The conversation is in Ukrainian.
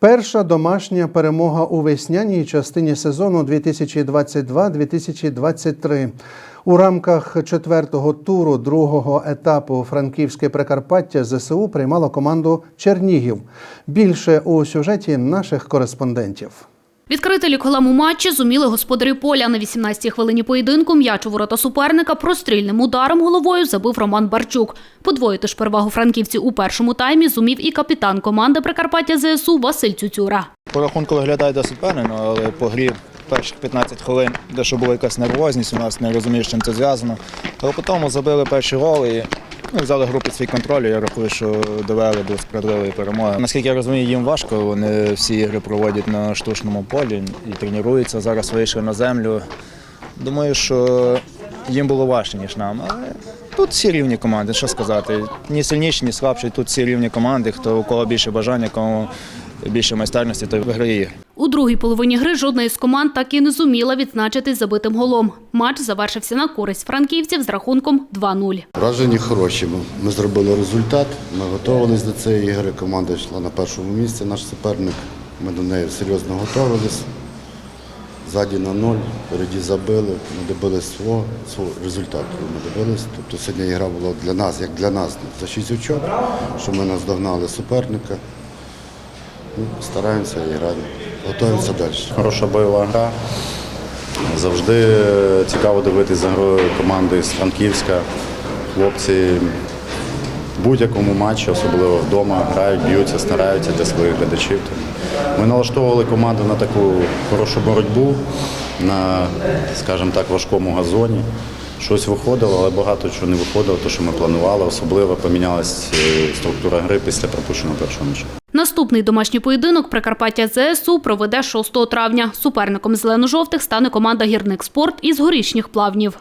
Перша домашня перемога у весняній частині сезону 2022-2023. У рамках четвертого туру другого етапу Франківське Прикарпаття ЗСУ приймало команду Чернігів. Більше у сюжеті наших кореспондентів. Відкрити ліколем у матчі зуміли господарі поля. На 18-й хвилині поєдинку м'яч у ворота суперника прострільним ударом головою забив Роман Барчук. Подвоїти ж перевагу франківців у першому таймі зумів і капітан команди Прикарпаття ЗСУ Василь Цюцюра. По рахунку виглядає досить впевнено, але по грі перших 15 хвилин дещо була якась нервозність, у нас не розумієш, чим це зв'язано. Але потім забили перші голи і ну, взяли гру під свій контроль. Я рахую, що довели до справедливої перемоги. Наскільки я розумію, їм важко. Вони всі ігри проводять на штучному полі і тренуються. Зараз вийшли на землю. Думаю, що їм було важче, ніж нам. Але тут всі рівні команди, що сказати. Ні сильніші, ні слабші. Тут всі рівні команди. Хто у кого більше бажання, кому більше майстерності, той виграє. У другій половині гри жодна із команд так і не зуміла відзначитись забитим голом. Матч завершився на користь франківців з рахунком 2-0. Враження хороші. Ми, зробили результат, ми готувалися до цієї ігри. Команда йшла на першому місці, наш суперник. Ми до неї серйозно готувалися. Ззаді на ноль, впереді забили, ми добилися свого, свого результату. Ми добились. Тобто сьогодні гра була для нас, як для нас, за 6 очок, що ми наздогнали суперника. Ну, стараємося і граємо. Готуємося далі. Хороша бойова гра. Завжди цікаво дивитися за грою команди з Франківська. Хлопці в будь-якому матчі, особливо вдома, грають, б'ються, стараються для своїх глядачів. Ми налаштовували команду на таку хорошу боротьбу на, скажімо так, важкому газоні. Щось виходило, але багато чого не виходило, те, що ми планували. Особливо помінялась е, структура гри після пропущеного першого м'яча. Наступний домашній поєдинок Прикарпаття ЗСУ проведе 6 травня. Суперником зелено-жовтих стане команда Гірник Спорт із горішніх плавнів.